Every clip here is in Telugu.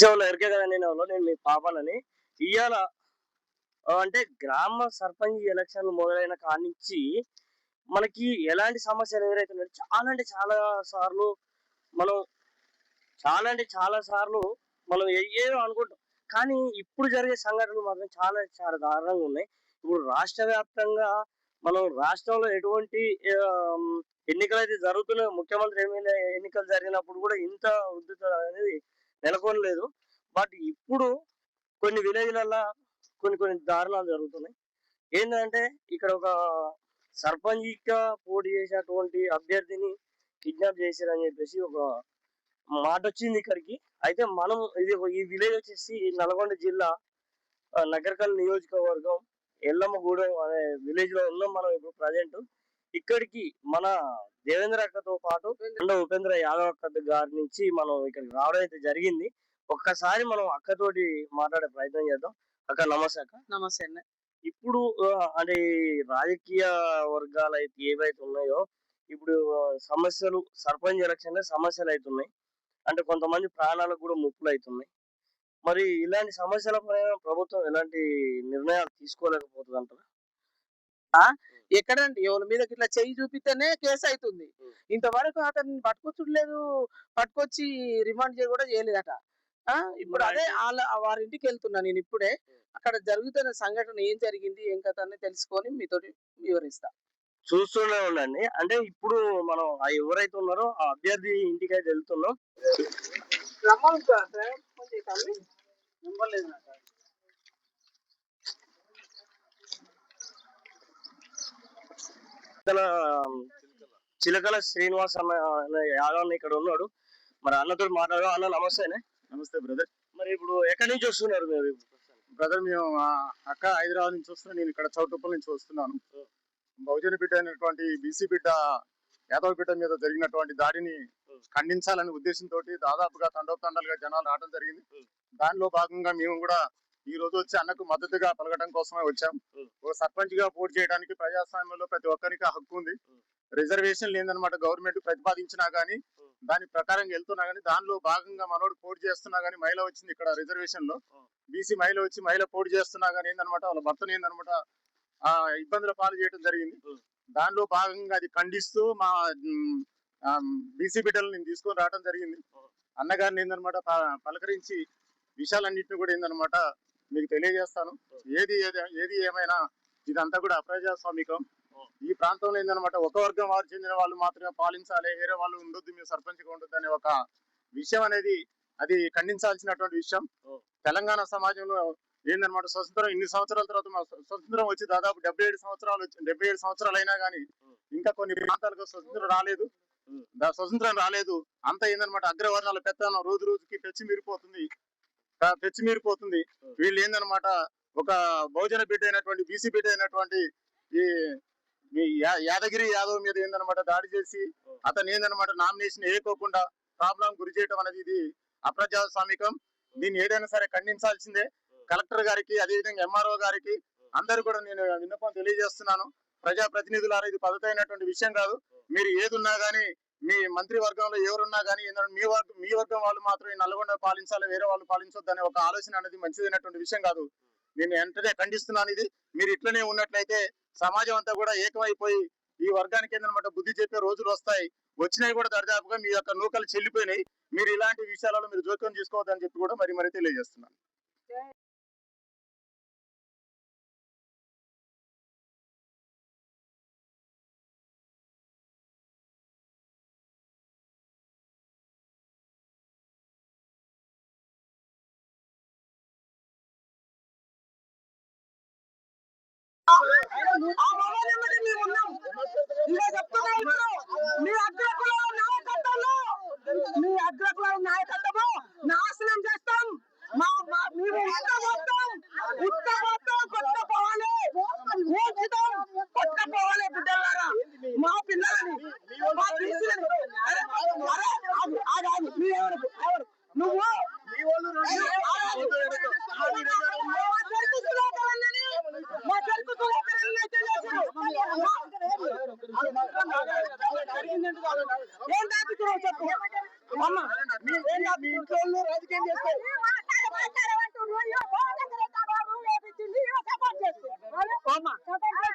విషయంలో ఎరికే కదా నేను ఎవరో, నేను మీ పాపనని. ఇవాళ అంటే గ్రామ సర్పంచ్ ఎలక్షన్లు మొదలైన కానించి మనకి ఎలాంటి సమస్యలు ఎదురైతున్నాయి చాలా అంటే చాలా సార్లు మనం చాలా అంటే చాలా సార్లు మనం ఏదో అనుకుంటాం. కానీ ఇప్పుడు జరిగే సంఘటనలు మాత్రం చాలా చాలా దారుణంగా ఉన్నాయి. ఇప్పుడు రాష్ట్ర వ్యాప్తంగా మనం రాష్ట్రంలో ఎటువంటి ఎన్నికలు అయితే జరుగుతున్నాయో ముఖ్యమంత్రి ఎమ్మెల్యే ఎన్నికలు జరిగినప్పుడు కూడా ఇంత ఉద్ధృత అనేది నెలకొనలేదు. బట్ ఇప్పుడు కొన్ని విలేజ్లల్లో కొన్ని కొన్ని దారుణాలు జరుగుతున్నాయి. ఏంటంటే ఇక్కడ ఒక సర్పంచ్గా పోటీ చేసినటువంటి అభ్యర్థిని కిడ్నాప్ చేశారని చెప్పేసి ఒక మాట వచ్చింది ఇక్కడికి. అయితే మనం ఇది ఈ విలేజ్ వచ్చేసి నల్గొండ జిల్లా నగరకల్ నియోజకవర్గం ఎల్లమ్మగూడెం అనే విలేజ్లో ఉన్నాం మనం ఇప్పుడు ప్రజెంట్. ఇక్కడికి మన దేవేంద్ర అక్కతో పాటు ఉపేంద్ర యాదవ్ అక్క గారి నుంచి మనం ఇక్కడికి రావడం అయితే జరిగింది. ఒక్కసారి మనం అక్కతోటి మాట్లాడే ప్రయత్నం చేద్దాం. అక్క నమస్తే అక్క. నమస్తే అన్న. ఇప్పుడు అంటే రాజకీయ వర్గాలు అయితే ఏవైతే ఉన్నాయో ఇప్పుడు సమస్యలు సర్పంచ్ ఎలక్షన్ సమస్యలు అవుతున్నాయి అంటే కొంతమంది ప్రాణాలకు కూడా ముప్పులు అవుతున్నాయి మరి ఇలాంటి సమస్యల పైన ప్రభుత్వం ఎలాంటి నిర్ణయాలు తీసుకోలేకపోతుంది అంటారా ఎక్కడండి? ఎవరి మీద ఇట్లా చెయ్యి చూపిస్తేనే కేసు అవుతుంది. ఇంతవరకు అతన్ని పట్టుకొచ్చులేదు పట్టుకొచ్చి రిమాండ్ చేయ కూడా చేయలేదట. ఆ, ఇప్పుడు అదే వాళ్ళ వారి ఇంటికి వెళ్తున్నా నేను ఇప్పుడే. అక్కడ జరుగుతున్న సంఘటన ఏం జరిగింది ఏం కథ అని తెలుసుకొని మీతోటి వివరిస్తా. చూస్తూనే ఉండండి. అంటే ఇప్పుడు మనం ఆ ఎవరైతే ఉన్నారో ఆ అభ్యర్థి ఇంటికి అయితే వెళ్తున్నాం చిలకల చిలకల శ్రీనివాస్ అన్న అనే యాదవ్ ఇక్కడ ఉన్నాడు. మరి అన్నతో మాట్లాడదాం. అన్న నమస్తేనే నమస్తే బ్రదర్ మరి ఇప్పుడు ఎక్కడి నుంచి వస్తున్నారు మీరు? బ్రదర్ మేము అక్క హైదరాబాద్ నుంచి వస్తున్నాం. నేను ఇక్కడ చౌటుప్పల్ నుంచి వస్తున్నాను. బహుజన బిడ్డ అయినటువంటి బీసీ బిడ్డ యాదవ్ బిడ్డ మీద జరిగినటువంటి దాడిని ఖండించాలనే ఉద్దేశంతో దాదాపుగా తండోపతండాలుగా జనాలు రావడం జరిగింది. దానిలో భాగంగా మేము కూడా ఈ రోజు వచ్చి అన్నకు మద్దతుగా పలకడం కోసమే వచ్చాం. ఒక సర్పంచ్గా పోటీ చేయడానికి ప్రజాస్వామ్యంలో ప్రతి ఒక్కరికి హక్కు ఉంది. రిజర్వేషన్ లేదనమాట గవర్నమెంట్ ప్రతిపాదించినా గానీ దాని ప్రకారం వెళ్తున్నా గానీ దానిలో భాగంగా మనోడు పోటీ చేస్తున్నా గానీ మహిళ వచ్చింది ఇక్కడ రిజర్వేషన్లో బీసీ మహిళ వచ్చి మహిళ పోటీ చేస్తున్నా గానీ ఏందనమాట వాళ్ళ భర్తను ఏందనమాట ఆ ఇబ్బందుల పాలు చేయడం జరిగింది. దానిలో భాగంగా అది ఖండిస్తూ మా బీసీ బిడ్డలు నేను తీసుకొని రావడం జరిగింది. అన్నగారిని ఏందనమాట పలకరించి విషయాలన్నింటినీ కూడా ఏందనమాట మీకు తెలియజేస్తాను. ఏది ఏది ఏది ఏమైనా ఇదంతా కూడా అప్రజాస్వామికం. ఈ ప్రాంతంలో ఏందనమాట ఒక వర్గం వారు చెందిన వాళ్ళు మాత్రమే పాలించాలి వేరే వాళ్ళు ఉండొద్దు మీరు సర్పంచ్గా ఉండొద్దు అనే ఒక విషయం అనేది అది ఖండించాల్సినటువంటి విషయం. తెలంగాణ సమాజంలో ఏందనమాట స్వతంత్రం ఇన్ని సంవత్సరాల తర్వాత మన స్వ- స్వతంత్రం వచ్చి దాదాపు డెబ్బై ఏడు సంవత్సరాలు వచ్చి డెబ్బై ఏడు సంవత్సరాలు అయినా కానీ ఇంకా కొన్ని ప్రాంతాలకు స్వతంత్రం రాలేదు. స్వతంత్రం రాలేదు. అంత ఏందనమాట అగ్రవర్ణాల పెత్తనం రోజు రోజుకి పెచ్చి మీరిపోతుంది. తెచ్చి మీరిపోతుంది. వీళ్ళు ఏందనమాట ఒక బహుజన బిడ్డ అయినటువంటి బీసీ బిడ్డ అయినటువంటి ఈ యా- యాదగిరి యాదవ్ మీద ఏందనమాట దాడి చేసి అతను ఏందనమాట నామినేషన్ వేయకోకుండా ప్రాబ్లం గురి చేయడం అనేది ఇది అప్రజాస్వామికం. దీన్ని ఏదైనా సరే ఖండించాల్సిందే. కలెక్టర్ గారికి అదేవిధంగా ఎంఆర్ఓ గారికి అందరు కూడా నేను విన్నపం తెలియజేస్తున్నాను. ప్రజా ప్రతినిధులారా ఇది పద్ధతి అయినటువంటి విషయం కాదు. మీరు ఏది ఉన్నా గానీ మీ మంత్రి వర్గంలో ఎవరున్నా గానీ మీ వర్గం మీ వర్గం వాళ్ళు మాత్రం నల్గొండ పాలించాలి వేరే వాళ్ళు పాలించొద్దు అనే ఒక ఆలోచన అనేది మంచిదైనటువంటి విషయం కాదు. నేను వెంటనే ఖండిస్తున్నాను ఇది. మీరు ఇట్లనే ఉన్నట్లయితే సమాజం అంతా కూడా ఏకమైపోయి ఈ వర్గానికి ఏంటన్నమాట బుద్ధి చెప్పే రోజులు వస్తాయి. వచ్చినాయి కూడా దర్దాపుగా మీ యొక్క నూకలు చెల్లిపోయినాయి. మీరు ఇలాంటి విషయాలలో మీరు జోక్యం చేసుకోవద్దని చెప్పి కూడా మరి మరి తెలియజేస్తున్నాను. ఆ మొబైల్ నెంబర్ మేము ఉన్నాం. ఇలా చెప్తున్నా ఇప్పుడు. మీ అగ్రకుల నాయకత్వంలో మీ ఇంట్లో రాజకీయం చేస్తారు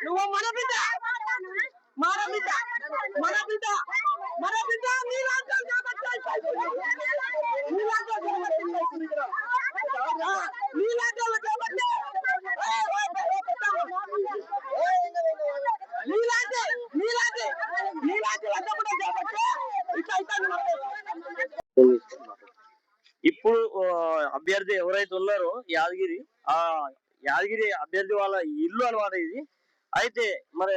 నువ్వు మన బిడ్డ? మన బిడ్డ? మన బిడ్డ? మన బిడ్డ? నీ రాజ్యాలు ఇప్పుడు అభ్యర్థి ఎవరైతే ఉన్నారో యాదగిరి ఆ యాదగిరి అభ్యర్థి వాళ్ళ ఇల్లు అన్నమాట ఇది. అయితే మరి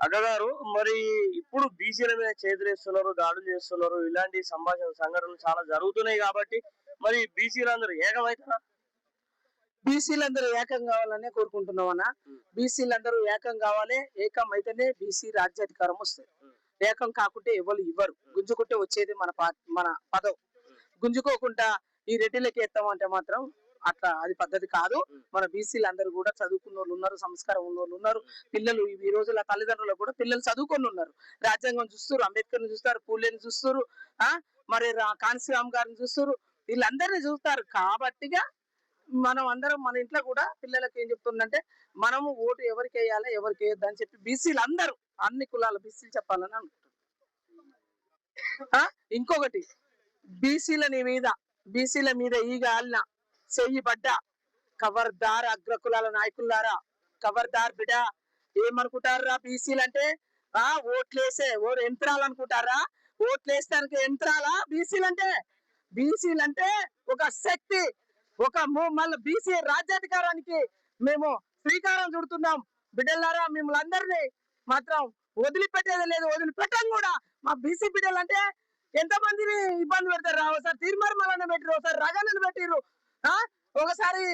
అగ్గగారు మరి ఇప్పుడు బీసీల మీద చేతులు వేస్తున్నారు దాడులు చేస్తున్నారు ఇలాంటి సంభాషణ సంఘటనలు చాలా జరుగుతున్నాయి కాబట్టి మరి బీసీలు అందరూ ఏకమైతారా బీసీలందరూ ఏకం కావాలనే కోరుకుంటున్నాం అన్న బీసీలందరూ ఏకం కావాలి ఏకం అయితేనే బీసీ రాజ్యాధికారం వస్తుంది. ఏకం కాకుంటే ఎవరు ఇవ్వరు. గుంజుకుంటే వచ్చేది మన పా- మన పదం. గుంజుకోకుండా ఈ రెడ్డిలకి ఎత్తామంటే మాత్రం అట్లా అది పద్ధతి కాదు. మన బీసీలు అందరూ కూడా చదువుకున్న వాళ్ళు ఉన్నారు సంస్కారం ఉన్న వాళ్ళు ఉన్నారు. పిల్లలు ఈ రోజుల తల్లిదండ్రులకు కూడా పిల్లలు చదువుకొని ఉన్నారు. రాజ్యాంగం చూస్తారు అంబేద్కర్ చూస్తారు పూలేని చూస్తారు ఆ? మరి రా- కాన్సీరామ్ గారిని చూస్తారు వీళ్ళందరినీ చూస్తారు. కాబట్టిగా మనం అందరం మన ఇంట్లో కూడా పిల్లలకి ఏం చెప్తుందంటే మనము ఓటు ఎవరికి వేయాలి ఎవరికి వేయద్దు అని చెప్పి బీసీలు అందరూ అన్ని కులాల బీసీలు చెప్పాలని అనుకుంటున్నాను ఆ? ఇంకొకటి బీసీలని మీద బీసీల మీద ఈగ ఆలిన చెయ్యి పడ్డ కవర్దార్ అగ్రకులాల నాయకులారా కవర్దార్ బిడ ఏమనుకుంటారా బీసీలు అంటే ఆ ఓట్లేసే ఓ యంత్రాలు అనుకుంటారా ఓట్లేస్తానికి యంత్రాలా బీసీలు అంటే బీసీలు అంటే ఒక శక్తి ఒక మళ్ళీ బీసీ రాజ్యాధికారానికి మేము శ్రీకారం చుడుతున్నాం. బిడ్డలారా మిమ్మల్ని అందరినీ మాత్రం వదిలిపెట్టేది లేదు. వదిలిపెట్టం కూడా మా బీసీ బిడ్డలు అంటే ఎంత మందిని ఇబ్బంది పెడతారు రా? ఒకసారి తీర్మార్మలను పెట్టిరు ఒకసారి రగనని పెట్టిరు. ఒకసారి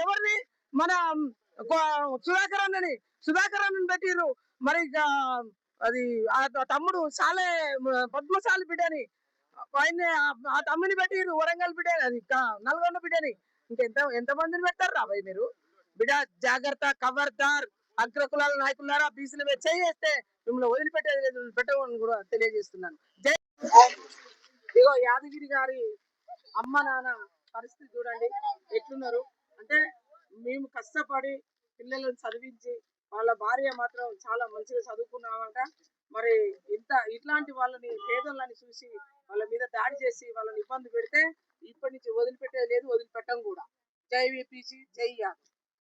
ఎవరిని? మన సుధాకర్ అన్నని సుధాకర్ అన్నని పెట్టిరు. మరి ఇక అది ఆ తమ్ముడు సాలే పద్మశాలి బిడ్డని ఆయన ఆ- తమ్ముని పెట్టిరు వరంగల్ బిడ్డ అది నల్గొండ బిడ్డని. ఇంకెంత ఎంత మందిని పెడతారు రా భయ్ మీరు? బిడ్డ జాగ్రత్త అగ్ర కులాల నాయకులారా బీసీల మీద చేస్తే మిమ్మల్ని వదిలిపెట్టేది లేదు పెట్టమని కూడా తెలియజేస్తున్నాను. జై ఇగో యాదగిరి గారి అమ్మ నాన్న పరిస్థితి చూడండి ఎట్లున్నారు? అంటే మేము కష్టపడి పిల్లలను చదివించి వాళ్ళ భార్య మాత్రం చాలా మంచిగా చదువుకున్నామంట మరి ఇంత ఇట్లాంటి వాళ్ళని పేదలని చూసి వాళ్ళ మీద దాడి చేసి వాళ్ళని ఇబ్బంది పెడితే ఇప్పటి నుంచి వదిలిపెట్టేది లేదు వదిలిపెట్టం కూడా. జై విపిసి జై యాదవ్